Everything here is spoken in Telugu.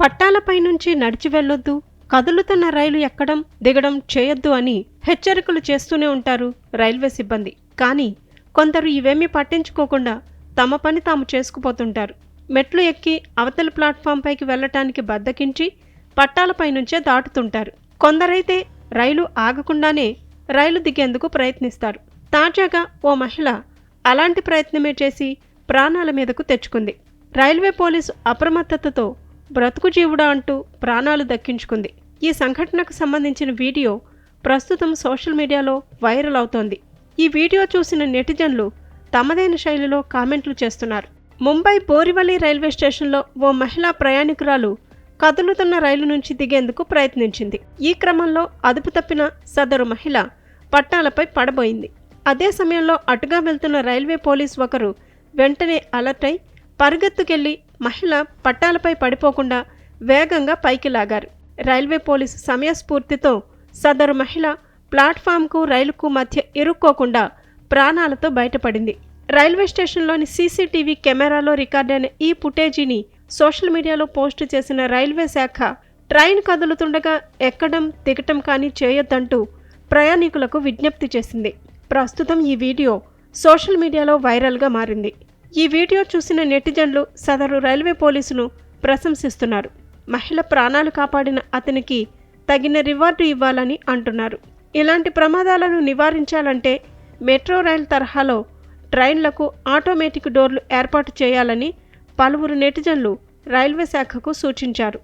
పట్టాలపై నుంచి నడిచి వెళ్ళొద్దు. కదులుతున్న రైలు ఎక్కడం దిగడం చేయొద్దు అని హెచ్చరికలు చేస్తూనే ఉంటారు రైల్వే సిబ్బంది. కానీ కొందరు ఇవేమీ పట్టించుకోకుండా తమ పని తాము చేసుకుపోతుంటారు. మెట్లు ఎక్కి అవతల ప్లాట్ఫామ్ పైకి వెళ్ళటానికి బద్దకించి పట్టాలపై నుంచే దాటుతుంటారు. కొందరైతే రైలు ఆగకుండానే రైలు దిగేందుకు ప్రయత్నిస్తారు. తాజాగా ఓ మహిళ అలాంటి ప్రయత్నమే చేసి ప్రాణాల మీదకు తెచ్చుకుంది. రైల్వే పోలీసు అప్రమత్తతతో బ్రతుకు జీవుడా అంటూ ప్రాణాలు దక్కించుకుంది. ఈ సంఘటనకు సంబంధించిన వీడియో ప్రస్తుతం సోషల్ మీడియాలో వైరల్ అవుతోంది. ఈ వీడియో చూసిన నెటిజన్లు తమదైన శైలిలో కామెంట్లు చేస్తున్నారు. ముంబై బోరివలి రైల్వే స్టేషన్లో ఓ మహిళా ప్రయాణికురాలు కదులుతున్న రైలు నుంచి దిగేందుకు ప్రయత్నించింది. ఈ క్రమంలో అదుపు తప్పిన సదరు మహిళ పట్టాలపై పడబోయింది. అదే సమయంలో అటుగా వెళ్తున్న రైల్వే పోలీస్ ఒకరు వెంటనే అలర్ట్ అయి పరిగెత్తుకెళ్ళి మహిళ పట్టాలపై పడిపోకుండా వేగంగా పైకి లాగారు. రైల్వే పోలీసు సమయస్ఫూర్తితో సదరు మహిళ ప్లాట్ఫామ్కు రైలుకు మధ్య ఇరుక్కోకుండా ప్రాణాలతో బయటపడింది. రైల్వే స్టేషన్లోని సీసీటీవీ కెమెరాలో రికార్డైన ఈ ఫుటేజీని సోషల్ మీడియాలో పోస్టు చేసిన రైల్వే శాఖ ట్రైన్ కదులుతుండగా ఎక్కడం దిగటం కానీ చేయొద్దంటూ ప్రయాణికులకు విజ్ఞప్తి చేసింది. ప్రస్తుతం ఈ వీడియో సోషల్ మీడియాలో వైరల్గా మారింది. ఈ వీడియో చూసిన నెటిజన్లు సదరు రైల్వే పోలీసును ప్రశంసిస్తున్నారు. మహిళ ప్రాణాలు కాపాడిన అతనికి తగిన రివార్డు ఇవ్వాలని అంటున్నారు. ఇలాంటి ప్రమాదాలను నివారించాలంటే మెట్రో రైల్ తరహాలో ట్రైన్లకు ఆటోమేటిక్ డోర్లు ఏర్పాటు చేయాలని పలువురు నెటిజన్లు రైల్వే శాఖకు సూచించారు.